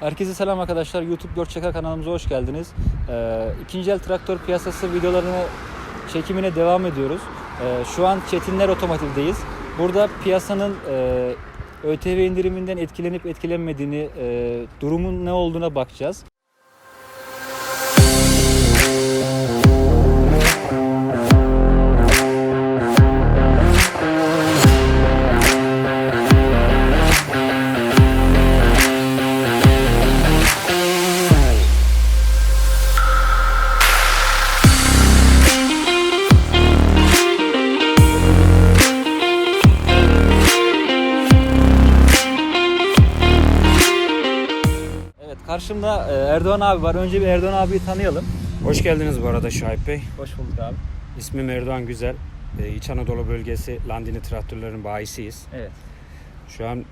Herkese selam arkadaşlar. YouTube Dört Çakar kanalımıza hoş geldiniz. Ee, ikinci el traktör piyasası videolarını çekimine devam ediyoruz. Ee, şu an Çetinler Otomotiv'deyiz. Burada piyasanın e, ÖTV indiriminden etkilenip etkilenmediğini, e, durumun ne olduğuna bakacağız. Karşımda e, Erdoğan abi var. Önce bir Erdoğan abiyi tanıyalım. Hoş geldiniz bu arada Şahip Bey. Hoş bulduk abi. İsmim Erdoğan Güzel. Ee, İç Anadolu bölgesi Landini traktörlerin bayisiyiz. Evet. Şu an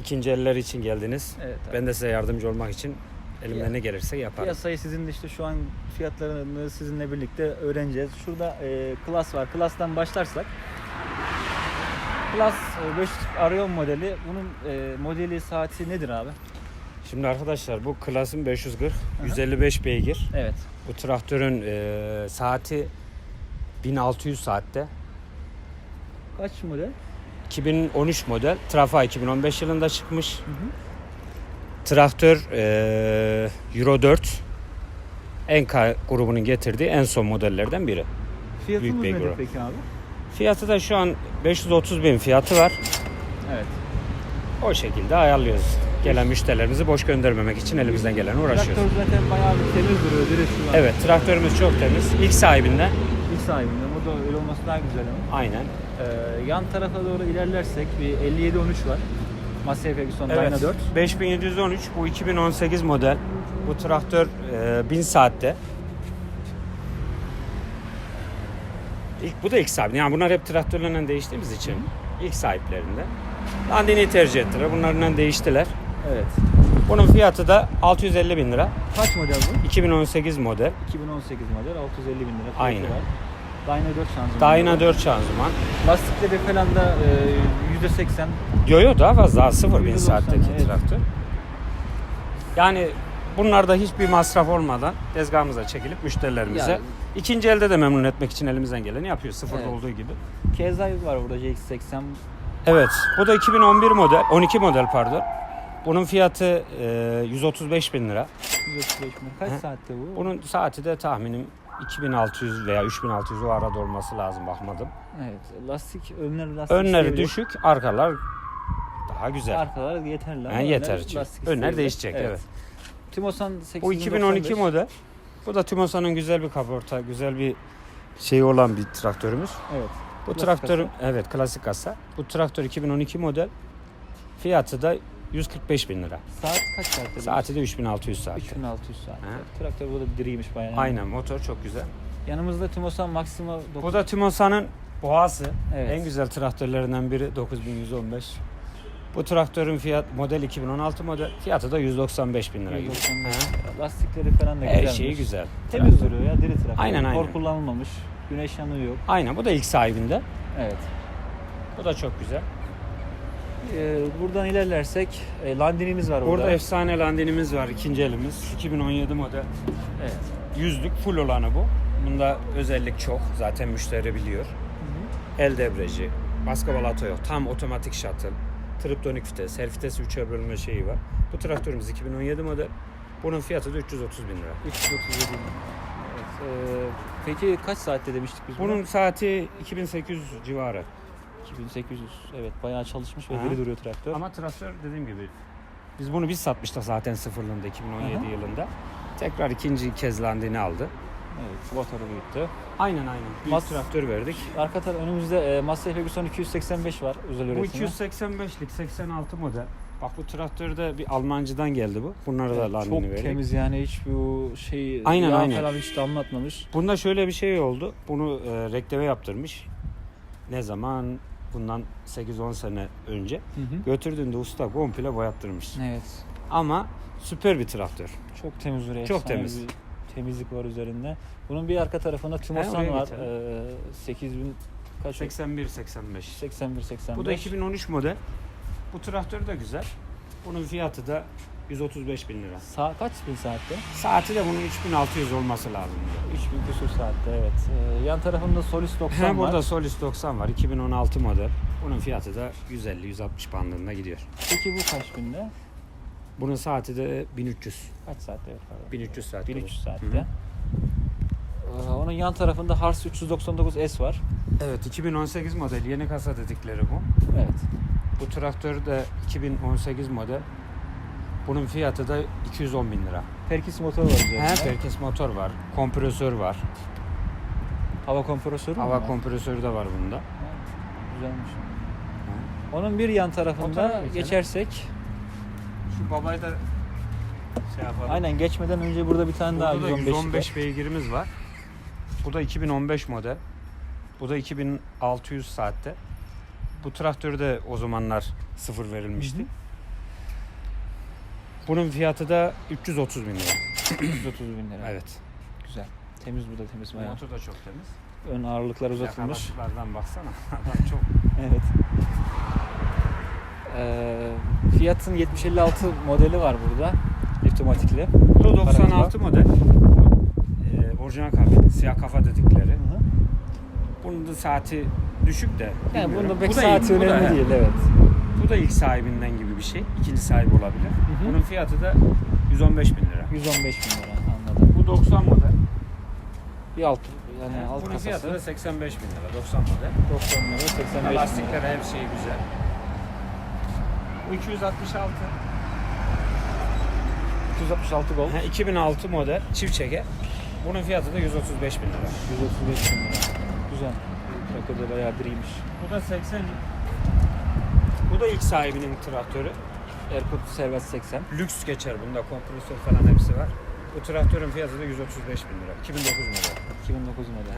ikinci eller için geldiniz. Evet. Abi. Ben de size yardımcı olmak için elimden ne gelirse yaparım. Piyasayı sizin de işte şu an fiyatlarını sizinle birlikte öğreneceğiz. Şurada e, Class var. Class'tan başlarsak. Class e, 5 Arion modeli. Bunun e, modeli saati nedir abi? Şimdi arkadaşlar bu klasın 540 155 beygir. Evet. Bu traktörün e, saati 1600 saatte. Kaç model? 2013 model. Trafa 2015 yılında çıkmış. Hı hı. Traktör e, Euro 4 Enka grubunun getirdiği en son modellerden biri. Fiyatımız Büyük nedir peki abi? Fiyatı da şu an 530 bin fiyatı var. Evet. O şekilde ayarlıyoruz. Gelen müşterilerimizi boş göndermemek için elimizden geleni uğraşıyoruz. Traktör zaten bayağı bir temiz duruyor. Direkt şu an. Evet traktörümüz çok temiz. İlk sahibinden. İlk sahibinden. O da öyle olması daha güzel ama. Aynen. Ee, yan tarafa doğru ilerlersek bir 5713 var. Massey Ferguson Evet. Dyna 4. 5713 bu 2018 model. Bu traktör e, 1000 saatte. İlk, bu da ilk sahibi. Yani bunlar hep traktörlerle değiştiğimiz için ilk sahiplerinde. Landini tercih ettiler. Bunlarla değiştiler. Evet. Bunun fiyatı da 650 bin lira. Kaç model bu? 2018 model. 2018 model 650 bin lira fiyatı Aynen. var. Dyna 4 şanzıman. Dyna 4 şanzıman. Lastikleri falan da e, %80. Yo yo daha fazla daha 0 bin 190, saatteki evet. traktör. Yani bunlarda hiçbir masraf olmadan tezgahımıza çekilip müşterilerimize Yani- ikinci elde de memnun etmek için elimizden geleni yapıyoruz sıfırda Evet. olduğu gibi. Kezay var burada CX80. Evet bu da 2011 model 12 model pardon. Bunun fiyatı e, 135 bin lira. 135 bin. Kaç Hı. saatte bu? Bunun saati de tahminim 2600 veya 3600 o arada olması lazım bakmadım. Evet. Lastik önler lastik Önleri seviyor. düşük arkalar daha güzel. Arkalar yeterli ama Ha, yeter. önler değişecek evet. Timosan 895. Bu 2012 model. Bu da Timosa'nın güzel bir kaporta, güzel bir şey olan bir traktörümüz. Evet. Bu Klasik traktörün evet klasik kasa. Bu traktör 2012 model. Fiyatı da 145 bin lira. Saat kaç saatte? Saati de 3600 saat. 3600 saat. Traktör burada diriymiş bayağı. Aynen motor çok güzel. Yanımızda Timosan Maxima 9. Bu da Timosa'nın boğası. Evet. En güzel traktörlerinden biri 9115. Bu traktörün fiyat model 2016 model. Fiyatı da 195 bin lira. gibi. 195. Ha. Lastikleri falan da Her güzelmiş. şeyi güzel. Temiz duruyor ya diri traktör. Aynen, aynen. Kor kullanılmamış. Güneş yanığı yok. Aynen bu da ilk sahibinde. Evet. Bu da çok güzel. Ee, buradan ilerlersek e, Landini'miz var burada. Burada efsane landinimiz var ikinci elimiz. 2017 model. Evet. Yüzlük full olanı bu. Bunda özellik çok. Zaten müşteri biliyor. El debriyajı, baska balata yok. Tam otomatik shuttle. Triptonik vites, her vitesi 3'e bölünme şeyi var. Bu traktörümüz 2017 model. Bunun fiyatı da 330 bin lira. 337 bin. Evet. Ee, peki kaç saatte demiştik biz Bunun buna? saati 2800 civarı. 2800. Evet bayağı çalışmış ve diri duruyor traktör. Ama traktör dediğim gibi biz bunu biz satmıştık zaten sıfırlığında 2017 Aha. yılında. Tekrar ikinci kez landini aldı. Evet. Motoru büyüttü. Aynen aynen. Büyük Mas- traktör verdik. Arka taraf önümüzde e, Massey Ferguson 285 var özel Bu üretimi. 285'lik 86 model. Bak bu traktörde bir Almancıdan geldi bu. Bunlara da landini çok verdik. temiz yani hiç bu şey Aynen, aynen. falan hiç damlatmamış. Bunda şöyle bir şey oldu. Bunu e, reklame yaptırmış. Ne zaman? Bundan 8-10 sene önce. Hı hı. Götürdüğünde usta komple boyattırmış. Evet. Ama süper bir traktör. Çok temiz duruyor. Çok temiz. bir temizlik var üzerinde. Bunun bir arka tarafında Timosan oraya var. Ee, 8000 kaç? 81-85. 81 85. Bu da 2013 model. Bu traktör de güzel. Bunun fiyatı da 135 bin lira. Sa kaç bin saatte? Saati de bunun 3600 olması lazım. 3000 küsur saatte evet. Ee, yan tarafında Solis 90 Ha, var. burada Solis 90 var. 2016 model. Bunun fiyatı da 150-160 bandında gidiyor. Peki bu kaç binde? Bunun saati de 1300. Kaç saatte pardon. 1300 saat. 1300 olur. saatte. Hı hı. Ee, onun yan tarafında Hars 399S var. Evet 2018 model yeni kasa dedikleri bu. Evet. Bu traktör de 2018 model. Bunun fiyatı da 210 bin lira. Perkis motor var üzerinde. He, Perkins motor var, kompresör var, Hava kompresörü hava var? kompresörü de var bunda. Güzelmiş. Onun bir yan tarafında geçelim. geçersek Şu babayı da şey yapalım. aynen geçmeden önce burada bir tane daha Burada da 115 115 beygirimiz var. Bu da 2015 model. Bu da 2600 saatte. Bu traktörü de o zamanlar sıfır verilmişti. Hı. Bunun fiyatı da 330 bin lira. 130 bin lira. Evet. Güzel. Temiz bu da temiz bayağı. Motor da çok temiz. Ön ağırlıklar uzatılmış. Yakabatıklardan baksana. Adam çok Evet. Ee, Fiat'ın 7056 modeli var burada. Liftomatikli. Bu da 96 Paragraf. model. Bu e, orijinal kabin. Siyah kafa dedikleri. Hı hı. Bunun da saati düşük de. Yani bunda pek Bu da saati ilk- bu da- önemli değil evet. Bu da ilk sahibinden gibi bir şey. İkinci sahibi olabilir. hı. Bunun fiyatı da 115 bin lira. 115 bin lira anladım. Bu 90 model. Bir alt yani alt Bunun kasası. fiyatı da 85 bin lira. 90 model. 90 lira 85 bin. Lastikler her şey güzel. Bu 266. 266 gol. Ha, 2006 model çift çeker. Bunun fiyatı da 135 bin lira. 135 bin lira. Güzel. Traktör de bayağı diriymiş. Bu da 80. Bu da ilk sahibinin traktörü. Erkut Servet 80. Lüks geçer bunda kompresör falan hepsi var. Bu traktörün fiyatı da 135 bin lira. 2009 model. 2009 model.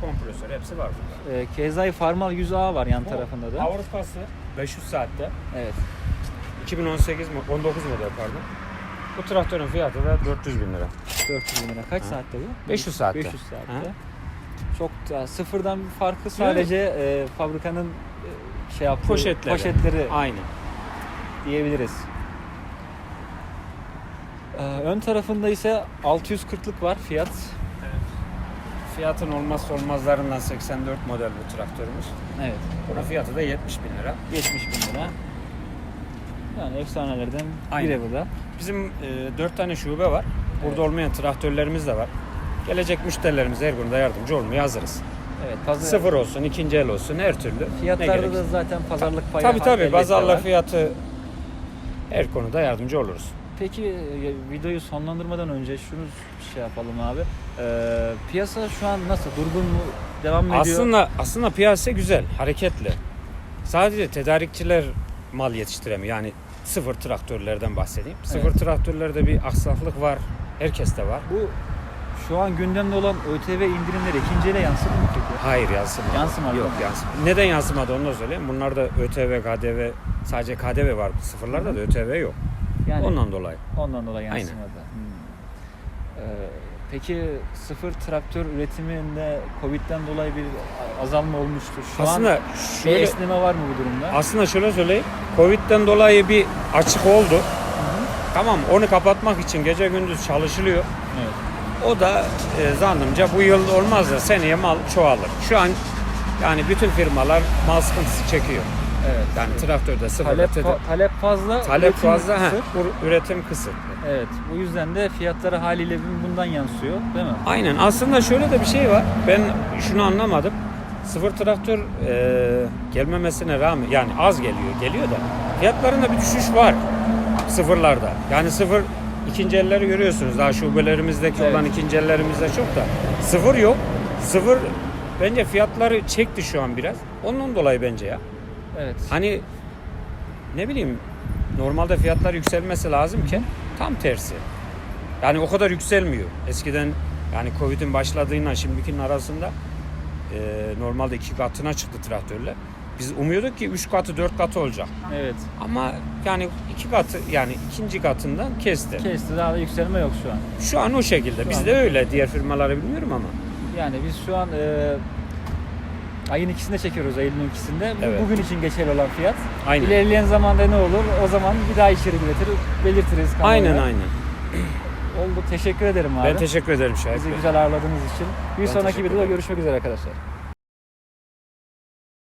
Kompresör hepsi var burada. Ee, Kezai Farmal 100A var yan Bu tarafında da. Avrupası 500 saatte. Evet. 2018 mo- 19 model pardon. Bu traktörün fiyatı da 400 bin lira. 400 bin lira. Kaç saatte bu? 500 saatte. 500 saatte. Ha. Çok da sıfırdan bir farkı sadece e, fabrikanın e, şey yaptığı Poşetleri. poşetleri Aynı. diyebiliriz. Ee, ön tarafında ise 640'lık var fiyat. Fiyatın olmazsa olmazlarından 84 model bu traktörümüz. Evet. Bunun fiyatı da 70 bin lira. 70 bin lira. Yani efsanelerden Aynen. biri bu da. Bizim e, 4 tane şube var. Burada Evet. olmayan traktörlerimiz de var. Gelecek müşterilerimize her konuda yardımcı olmaya hazırız. Evet. Pazar, Sıfır olsun, ikinci el olsun her türlü. Fiyatlarda da zaten pazarlık payı Tabii tabii pazarla fiyatı her konuda yardımcı oluruz. Peki e, videoyu sonlandırmadan önce şunu şey yapalım abi. Ee, piyasa şu an nasıl? Durgun mu? Devam mı ediyor? Aslında aslında piyasa güzel, hareketli. Sadece tedarikçiler mal yetiştiremiyor. Yani sıfır traktörlerden bahsedeyim. Sıfır Evet. traktörlerde bir aksaklık var. Herkeste var. Bu şu an gündemde olan ÖTV indirimleri ikinci ele yansıdı mı peki? Hayır yansımadı. Yansımadı Yok mı? yansımadı. Neden yansımadı onu da söyleyeyim. Bunlarda ÖTV, KDV sadece KDV var sıfırlarda da ÖTV yok. Yani Ondan dolayı. ondan dolayı Aynen. yansımadı. Hmm. Ee, peki sıfır traktör üretiminde Covid'den dolayı bir azalma olmuştur. Şu aslında an bir şöyle esneme var mı bu durumda? aslında şöyle söyleyeyim. Covid'den dolayı bir açık oldu. Tamam onu kapatmak için gece gündüz çalışılıyor. evet. O da e, zannımca bu yıl olmaz da seneye mal çoğalır. Şu an yani bütün firmalar mal sıkıntısı çekiyor. Evet. Yani traktörde sıfır talep, fa- talep fazla, talep fazla, kısır. bu üretim kısıt. Evet. Bu yüzden de fiyatları haliyle bundan yansıyor, değil mi? Aynen. Aslında şöyle de bir şey var. Ben şunu anlamadım. Sıfır traktör e, gelmemesine rağmen yani az geliyor, geliyor da fiyatlarında bir düşüş var sıfırlarda. Yani sıfır ikinci elleri görüyorsunuz. Daha şubelerimizdeki Evet. olan ikinci ellerimizde çok da sıfır yok. Sıfır bence fiyatları çekti şu an biraz. Ondan dolayı bence ya. Evet. Hani ne bileyim normalde fiyatlar yükselmesi lazımken tam tersi. Yani o kadar yükselmiyor. Eskiden yani Covid'in başladığıyla şimdikinin arasında e, normalde iki katına çıktı traktörler. Biz umuyorduk ki üç katı dört katı olacak. Evet. Ama yani iki katı yani ikinci katından kesti. Kesti daha da yükselme yok şu an. Şu an o şekilde. Şu Bizde öyle. Diğer firmaları bilmiyorum ama. Yani biz şu an e, Ayın ikisinde çekiyoruz Eylül'ün ikisinde. Evet. bugün için geçerli olan fiyat. Aynen. İlerleyen zamanda ne olur? O zaman bir daha içeri biletir, belirtiriz kamuoyuna. Aynen aynen. Oldu. Teşekkür ederim abi. Ben teşekkür ederim Şahit Bizi Bey. güzel ağırladığınız için. Bir Ben sonraki videoda görüşmek üzere arkadaşlar.